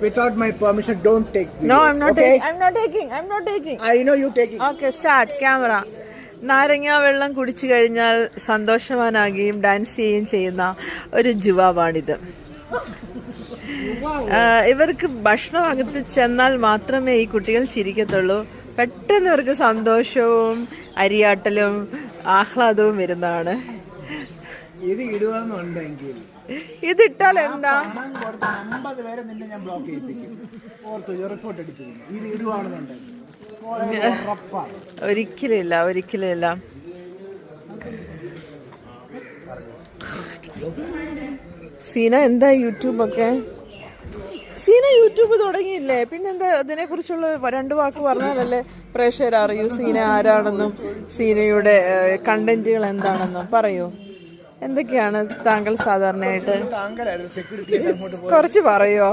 without my permission, don't take videos. No, I'm not okay? taking. I'm not taking. I'm not taking. I know you taking. Okay, start camera. നാരങ്ങ വെള്ളം കുടിച്ചു കഴിഞ്ഞാൽ സന്തോഷവാനാകുകയും dance ചെയ്യുകയും ചെയ്യുന്ന ഒരു ജുവാവാണിത് ഇവർക്ക് ഭക്ഷണം അകത്ത് ചെന്നാൽ മാത്രമേ ഈ കുട്ടികൾ ചിരിക്കത്തുള്ളൂ പെട്ടെന്ന് ഇവർക്ക് സന്തോഷവും അരിയാട്ടലും ആഹ്ലാദവും വരുന്നതാണ് ഇത് ഇടുകയെന്നുണ്ടെങ്കിൽ ഇതിട്ടാൽ എന്താ? പണം കൊടുത്ത് അമ്പത് പേരെ നിന്നെ ഞാൻ ബ്ലോക്ക് ചെയ്യിപ്പിക്കും. ഓർത്തു റിപ്പോർട്ട് എടുപ്പിക്കുന്നു ഇത് ഇടുവാണെന്നുണ്ടെങ്കിൽ ഒരിക്കലും ഇല്ല ഒരിക്കലും ഇല്ല സീന എന്താ യൂട്യൂബൊക്കെ? സീന യൂട്യൂബ് തുടങ്ങിയില്ലേ? പിന്നെന്താ അതിനെ കുറിച്ചുള്ള രണ്ട് വാക്ക് പറഞ്ഞാലല്ലേ പ്രേക്ഷകർ അറിയൂ സീന ആരാണെന്നും സീനയുടെ കണ്ടന്റുകൾ എന്താണെന്നും. പറയൂ. എന്തൊക്കെയാണ് താങ്കൾ സാധാരണയായിട്ട്? കുറച്ച് പറയോ